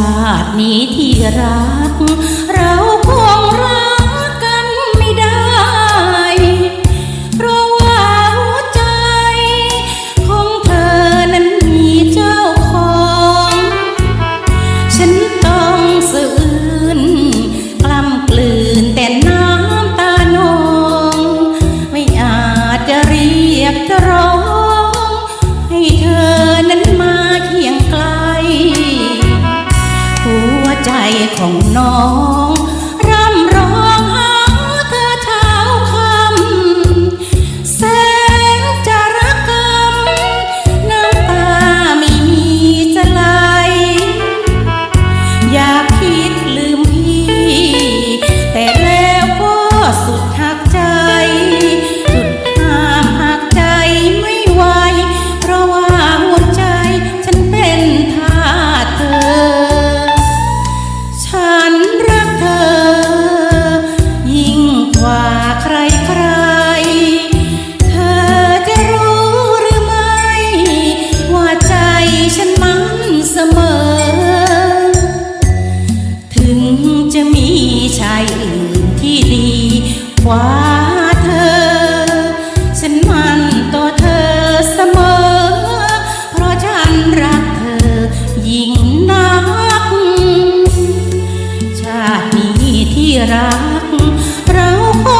ชาตินี้ที่รัก เราคงรัก ใจของน้อง อื่นที่ดีกว่าเธอ ฉันมันต่อเธอเสมอ เพราะฉันรักเธอยิ่งนัก ชาตินี้ที่รัก เราคง